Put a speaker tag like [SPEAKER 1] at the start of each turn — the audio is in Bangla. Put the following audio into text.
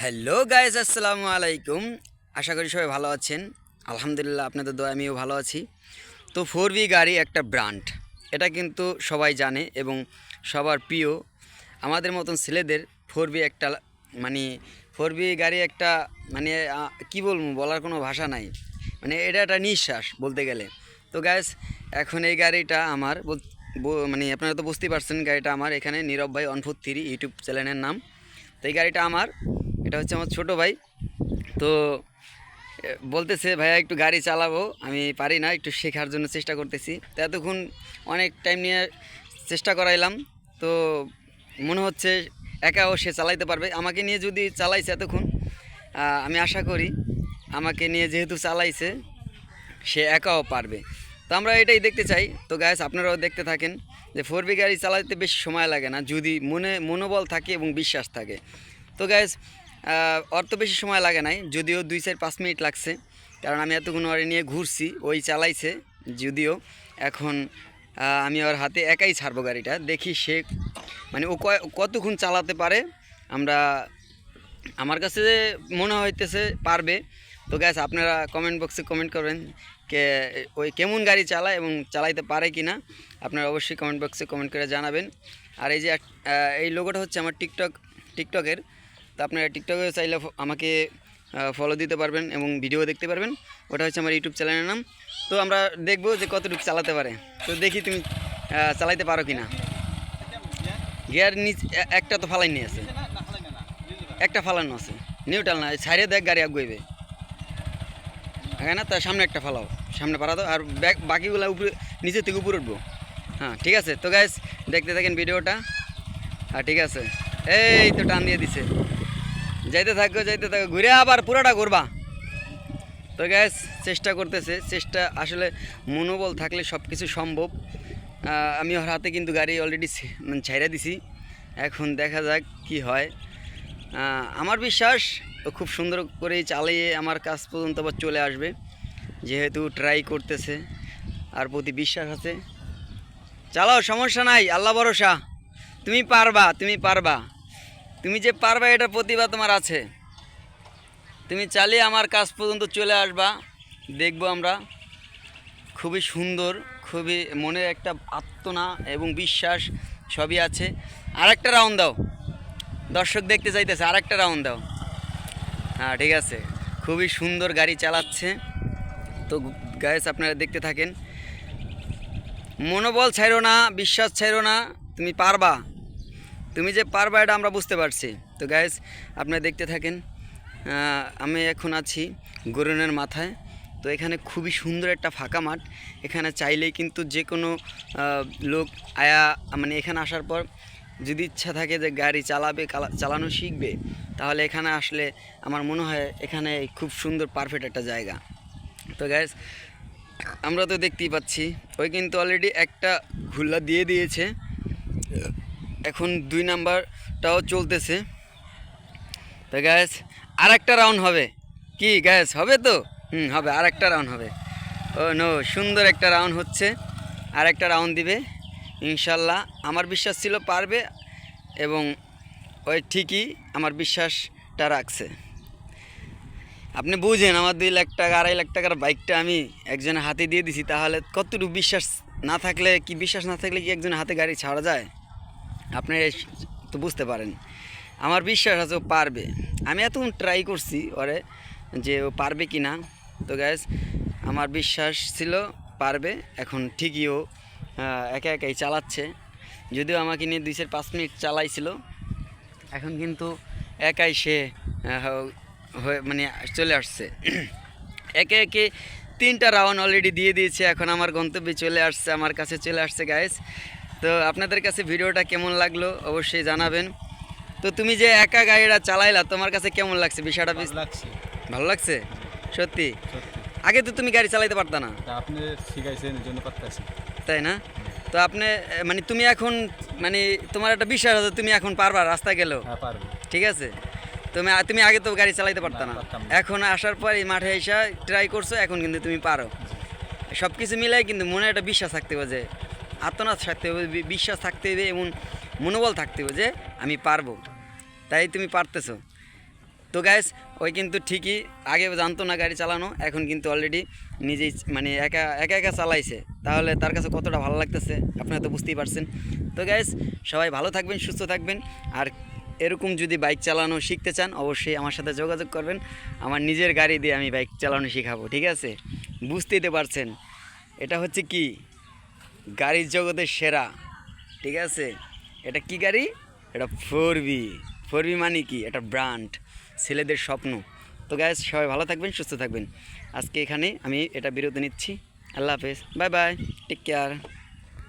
[SPEAKER 1] হ্যালো গাইস, আসসালামু আলাইকুম। আশা করি সবাই ভালো আছেন। আলহামদুলিল্লাহ, আপনাদের দোয়া আমিও ভালো আছি। তো ফোর বি গাড়ি একটা ব্র্যান্ড। এটা কিন্তু সবাই জানে এবং সবার প্রিয়। আমাদের মতন ছেলেদের ফোর বি একটা মানে ফোর বি গাড়ি একটা মানে কি বলব, বলার কোনো ভাষা নাই। মানে এটা একটা নিঃশ্বাস বলতে গেলে। তো গ্যাস এখন এই গাড়িটা আমার মানে আপনারা তো বুঝতেই পারছেন গাড়িটা আমার এখানে নীরব ভাই ফোর থ্রি ইউটিউব চ্যানেলের নাম। তো এই গাড়িটা আমার এটা হচ্ছে আমার ছোট ভাই। তো বলতেছে, ভাইয়া, একটু গাড়ি চালাবো। আমি পারি না, একটু শেখার জন্য চেষ্টা করতেছি। তো এতক্ষণ অনেক টাইম নিয়ে চেষ্টা করাইলাম। তো মনে হচ্ছে একাও সে চালাইতে পারবে। আমাকে নিয়ে যদি চালাইছে এতক্ষণ আমি আশা করি আমাকে নিয়ে যেহেতু চালাইছে, সে একাও পারবে। তো আমরা এটাই দেখতে চাই। তো গ্যাস আপনারাও দেখতে থাকেন যে ফোর বি গাড়ি চালাতে বেশি সময় লাগে না, যদি মনে, মনোবল থাকে এবং বিশ্বাস থাকে। তো গ্যাস অত বেশি সময় লাগে নাই, যদিও দুই চার পাঁচ মিনিট লাগছে, কারণ আমি এতক্ষণ ওরে নিয়ে ঘুরছি, ওই চালাইছে, যদিও এখন আমি ওর হাতে একাই ছাড়বো গাড়িটা, দেখি সে মানে ও কতক্ষণ চালাতে পারে, আমরা, আমার কাছে মনে হইতেছে পারবে, তো গ্যাস আপনারা কমেন্ট বক্সে কমেন্ট করবেন কে, ওই কেমন গাড়ি চালায় এবং চালাইতে পারে কি না আপনারা অবশ্যই কমেন্ট বক্সে কমেন্ট করে জানাবেন। আর এই যে এই লোগোটা হচ্ছে আমার টিকটক টিকটকের তো আপনারা টিকটকে চাইলে আমাকে ফলো দিতে পারবেন এবং ভিডিও দেখতে পারবেন। ওটা হচ্ছে আমার ইউটিউব চ্যানেলের নাম। তো আমরা দেখব যে কতটুকু চালাতে পারে। তো দেখি তুমি চালাইতে পারো কি না গিয়ার নিচ একটা তো ফালাই নিয়ে আছে। একটা ফালানো আছে। নিউট্রাল না, ছাইড়ে দেখ গাড়ি আগুইবে। হ্যাঁ না তার সামনে একটা ফালাও। সামনে পারা দাও, আর বাকিগুলো উপরে নিচে থেকে উপরে উঠবো। হ্যাঁ ঠিক আছে। তো গাইস দেখতে থাকেন ভিডিওটা হ্যাঁ ঠিক আছে। এই তো টান দিয়ে দিছে। যাইতে থাকো যাইতে থাকো, ঘুরে আবার পুরোটা ঘুরবা। তো গ্যাস চেষ্টা করতেছে, চেষ্টা আসলে মনোবল থাকলে সব কিছু সম্ভব। আমি ওর হাতে কিন্তু গাড়ি অলরেডি মানে ছাইড়া দিছি। এখন দেখা যাক কি হয়। আমার বিশ্বাস, ও খুব সুন্দর করে চালিয়ে আমার কাজ পর্যন্ত আবার চলে আসবে। যেহেতু ট্রাই করতেছে, আর প্রতি বিশ্বাস আছে। চালাও, সমস্যা নাই, আল্লাহ ভরসা। তুমি পারবা তুমি পারবা। তুমি যে পারবা, এটার প্রতিভা তোমার আছে। তুমি চালিয়ে আমার কাজ পর্যন্ত চলে আসবা। দেখব আমরা। খুবই সুন্দর, খুবই মনে একটা আত্মনা এবং বিশ্বাস সবই আছে। আর একটা রাউন্ড দাও। দর্শক দেখতে চাইতেছে আর একটা রাউন্ড দাও। হ্যাঁ ঠিক আছে। খুবই সুন্দর গাড়ি চালাচ্ছে। তো গায়েস আপনারা দেখতে থাকেন। মনোবল ছাইরো না, বিশ্বাস ছাইরো না, তুমি পারবা। তুমি যে পারবা এটা আমরা বুঝতে পারছি। তো গাইস আপনারা দেখতে থাকেন আমি এখন আছি গরুনের মাথায়। তো এখানে খুবই সুন্দর একটা ফাঁকা মাঠ। এখানে চাইলেই কিন্তু যে কোনো লোক আয়া মানে এখানে আসার পর যদি ইচ্ছা থাকে যে গাড়ি চালাবে চালানো শিখবে, তাহলে এখানে আসলে আমার মনে হয় এখানে খুব সুন্দর পারফেক্ট একটা জায়গা। তো গ্যাস আমরা তো দেখতেই পাচ্ছি, ওই কিন্তু অলরেডি একটা ঘুল্লা দিয়ে দিয়েছে। এখন দুই নাম্বারটাও চলতেছে। তো গ্যাস আর একটা রাউন্ড হবে। কি গ্যাস হবে তো? হুম, হবে আর একটা রাউন্ড হবে। ও নো সুন্দর একটা রাউন্ড হচ্ছে। আর একটা রাউন্ড দিবে। ইনশাল্লাহ আমার বিশ্বাস ছিল পারবে এবং ওই ঠিকই আমার বিশ্বাসটা রাখছে। আপনি বুঝেন, আমার দুই লাখ টাকা, আড়াই লাখ টাকার বাইকটা আমি একজনের হাতে দিয়ে দিছি, তাহলে কতটুকু বিশ্বাস না থাকলে কি, বিশ্বাস না থাকলে কি একজনের হাতে গাড়ি ছাড়া যায়? আপনি তো বুঝতে পারেন। আমার বিশ্বাস আছে ও পারবে। আমি এতক্ষণ ট্রাই করছি ওরে, যে ও পারবে কি না তো গ্যাস আমার বিশ্বাস ছিল পারবে। এখন ঠিকই ও একা একাই চালাচ্ছে। যদিও আমাকে নিয়ে দুই চার পাঁচ মিনিট চালাইছিল। এখন কিন্তু একাই সে মানে চলে আসছে। একে একে তিনটা রাউন্ড অলরেডি দিয়ে দিয়েছে। এখন আমার গন্তব্যে চলে আসছে, আমার কাছে চলে আসছে গাইস তো আপনাদের কাছে ভিডিওটা কেমন লাগল অবশ্যই জানাবেন। তো তুমি যে একা গাড়িটা চালাইলা তোমার কাছে কেমন লাগছে বিষয়টা বেশ-
[SPEAKER 2] লাগছে।
[SPEAKER 1] ভালো লাগছে? সত্যি? আগে তো তুমি গাড়ি চালাইতে পারতা না।
[SPEAKER 2] আপনি শিখাইছেন জন্য পারতেছি।
[SPEAKER 1] তাই না? তো আপনি মানে তুমি এখন মানে তোমার একটা বিশ্বাস আছে তুমি এখন পারবা রাস্তায় গেলেও।
[SPEAKER 2] হ্যাঁ
[SPEAKER 1] ঠিক আছে? তুমি তুমি আগে তো গাড়ি চালাইতে পারতা না। এখন আসার পর এই মাঠে এসে ট্রাই করছ এখন কিন্তু তুমি পারো। সব কিছু মিলাই কিন্তু মনে একটা বিশ্বাস থাকতে হবে যে আত্মনাথ থাকতে হবে বিশ্বাস থাকতে হবে এবং মনোবল থাকতে হবে যে আমি পারব। তাই তুমি পারতেছো। তো গ্যাস ওই কিন্তু ঠিকই, আগে জানতো না গাড়ি চালানো, এখন কিন্তু অলরেডি নিজেই মানে একা একা একা চালাইছে। তাহলে তার কাছে কতটা ভালো লাগতেছে, আপনারা তো বুঝতেই পারছেন। তো গ্যাস সবাই ভালো থাকবেন, সুস্থ থাকবেন। আর এরকম যদি বাইক চালানো শিখতে চান, অবশ্যই আমার সাথে যোগাযোগ করবেন। আমার নিজের গাড়ি দিয়ে আমি বাইক চালানো শেখাবো, ঠিক আছে? বুঝতেই তো পারছেন। এটা হচ্ছে কি? গাড়ির জগতের সেরা, ঠিক আছে? এটা কি গাড়ি? এটা ফোর বি। ফোর বি মানে কি? এটা ব্র্যান্ড, ছেলেদের স্বপ্ন। তো গ্যাস সবাই ভালো থাকবেন, সুস্থ থাকবেন। আজকে এখানে আমি এটা বিরতি নিচ্ছি। আল্লাহ হাফেজ। Bye bye. Take care